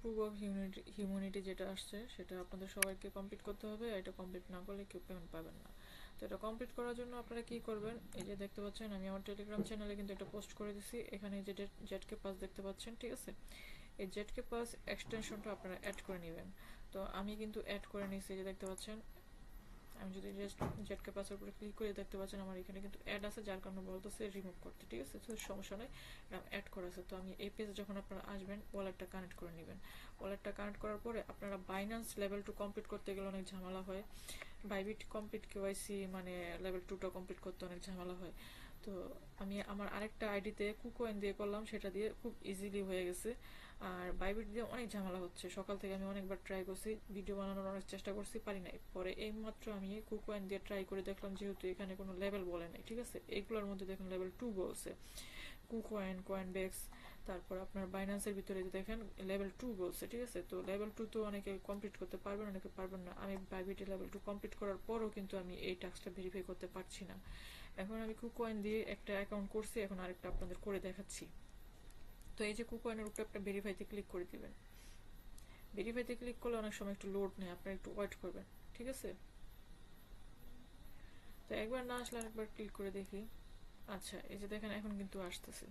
Proof of যেটা আসছে, সেটা আপনাদের সবাইকে কমপ্লিট করতে হবে এটা কমপ্লিট না করলে কেউ পেমেন্ট পাবেন না। তো এটা কমপ্লিট করার জন্য আপনারা কি করবেন, এই যে দেখতে পাচ্ছেন, আমি আমার টেলিগ্রাম চ্যানেলে কিন্তু এটা পোস্ট করে দিছি, এখানে যে জেটকে পাস দেখতে পাচ্ছেন, ঠিক আছে? এই জেটকে পাস এক্সটেনশনটা আপনারা অ্যাড করে নেবেন। তো আমি কিন্তু অ্যাড করে নিয়েছি, এই যে দেখতে পাচ্ছেন আমি যদি জাস্ট জেটকে পাসওয়ার্ড উপরে ক্লিক করে দেখতে পাচ্ছেন আমার এখানে কিন্তু অ্যাড আছে, যার কারণে বলতেছে রিমুভ করতে, ঠিক আছে? তো সমস্যা নেই অ্যাড করা আছে। তো আমি এই পেজে যখন আপনারা আসবেন ওয়ালেটটা কানেক্ট করে নেবেন। ওয়ালেটটা কানেক্ট করার পরে আপনারা বাইন্যান্স লেভেল টু কমপ্লিট করতে গেলে অনেক ঝামেলা হয়। বাইবিট কমপ্লিট কেওয়াইসি মানে লেভেল টুটা কমপ্লিট করতে অনেক ঝামেলা হয়। তো আমি আমার আরেকটা আইডিতে কুকোয়েন দিয়ে করলাম, সেটা দিয়ে খুব ইজিলি হয়ে গেছে। আর বাইবিট দিয়ে অনেক ঝামেলা হচ্ছে। সকাল থেকে আমি অনেকবার ট্রাই করছি ভিডিও বানানোর অনেক চেষ্টা করছি, পারি নাই। পরে এইমাত্র আমি কুকোয়েন দিয়ে ট্রাই করে দেখলাম, যেহেতু এখানে কোনো লেভেল বলে নাই, ঠিক আছে? এগুলোর মধ্যে দেখুন লেভেল টু বলছে। কুকোয়েন কয়েন বেক্স তারপর আপনার বাইন্যান্সের ভিতরে দেখেন লেভেল টু বলছে, ঠিক আছে? তো লেভেল টু তো অনেকে কমপ্লিট করতে পারবেন, অনেকে পারবেন না। আমি বাইবিটে লেভেল টু কমপ্লিট করার পরও কিন্তু আমি এই টাস্কটা ভেরিফাই করতে পারছি না। এখন আমি কুকয়েন দিয়ে একটা অ্যাকাউন্ট করছি, এখন আরেকটা আপনাদের করে দেখাচ্ছি। তো এই যে কুকয়েনের উপরে একটা ভেরিফাইতে ক্লিক করে দিবেন। ভেরিফাইতে ক্লিক করলে অনেক সময় একটু লোড নেই আপনারা একটু ওয়েট করবেন, ঠিক আছে? তো একবার না আসলে আরেকবার ক্লিক করে দেখি। আচ্ছা এই যে দেখেন, এখন কিন্তু আসতেছে।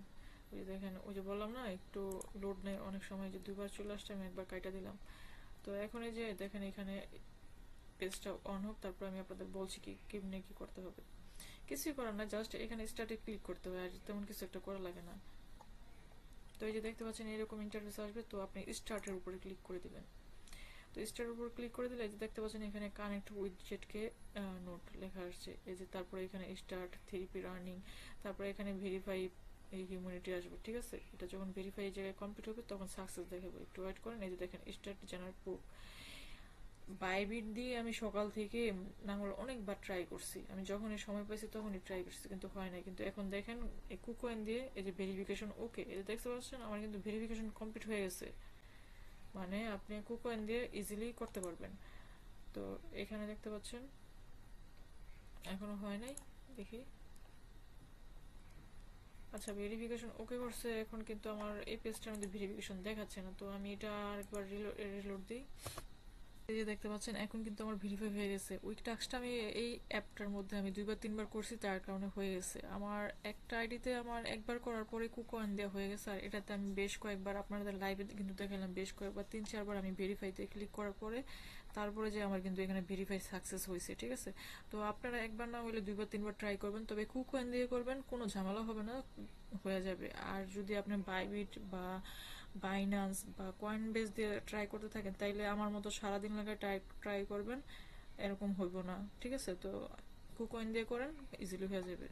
ওই দেখেন, ওই যে বললাম না, একটু লোড নেই, অনেক সময় যে দুবার চলে আসছে, আমি একবার কাইটা দিলাম। তো এখন এই যে দেখেন, এখানে পেজটা অন হোক, তারপর আমি আপনাদের বলছি কি, কেমনে কি করতে হবে। কিছুই করার না জাস্ট এখানে স্টার্টে ক্লিক করতে হবে আর তেমন কিছু একটা করা লাগে না। তো এই যে দেখতে পাচ্ছেন, এরকম ইন্টারফেস আসবে, তো আপনি স্টার্টের উপরে ক্লিক করে দিবেন। তো স্টার্টের উপর ক্লিক করে দিলে, এই যে দেখতে পাচ্ছেন, এখানে কানেক্ট উইথ জেটকে নোট লেখা আসছে। এই যে তারপরে এখানে স্টার্ট থেরাপি রানিং তারপরে এখানে ভেরিফাই এই হিউম্যানিটি আসবে, ঠিক আছে? এটা যখন ভেরিফাই এই জায়গায় কমপ্লিট হবে, তখন সাকসেস দেখাবো। একটু ওয়েট করেন, এই যে দেখেন স্টার্ট জেনারেল প্রুফ বাইবিট দিয়ে আমি সকাল থেকে না হলে অনেকবার ট্রাই করছি। আমি যখনই সময় পাইছি তখনই ট্রাই করছি, কিন্তু হয় না কিন্তু এখন দেখেন, এই কুকোয়েন দিয়ে এই যে ভেরিফিকেশন ওকে যে দেখতে পাচ্ছেন, আমার কিন্তু ভেরিফিকেশন কমপ্লিট হয়ে গেছে। মানে আপনি কুকোয়েন দিয়ে ইজিলি করতে পারবেন। তো এখানে দেখতে পাচ্ছেন, এখনও হয় নাই, দেখি। আচ্ছা ভেরিফিকেশন ওকে করছে, এখন কিন্তু আমার এই পেজটার মধ্যে ভেরিফিকেশন দেখাচ্ছে না, তো আমি এটা আরেকবার রিলোড দিই। এই যে দেখতে পাচ্ছেন, এখন কিন্তু আমার ভেরিফাই হয়ে গেছে। ওই টাস্কটা আমি এই অ্যাপটার মধ্যে আমি দুইবার, তিনবার করছি, তার কারণে হয়ে গেছে। আমার একটা আইডিতে আমার একবার করার পরে কুকোয়ান দেওয়া হয়ে গেছে, আর এটাতে আমি বেশ কয়েকবার আপনাদের লাইভে কিন্তু দেখালাম, বেশ কয়েকবার, তিন, চারবার আমি ভেরিফাইতে ক্লিক করার পরে তারপরে যে আমার কিন্তু এখানে ভেরিফাই সাকসেস হয়েছে, ঠিক আছে? তো আপনারা একবার না হলে দুইবার, তিনবার ট্রাই করবেন, তবে কুকোয়েন দিয়ে করবেন, কোনো ঝামেলা হবে না, হয়ে যাবে। আর যদি আপনি বাইবিট বা বাইনান্স বা কয়েন বেস দিয়ে ট্রাই করতে থাকেন, তাইলে আমার মতো সারাদিন লাগে ট্রাই ট্রাই করবেন, এরকম হইব না, ঠিক আছে? তো কুকয়েন দিয়ে করেন ইজিলি হয়ে যাবে।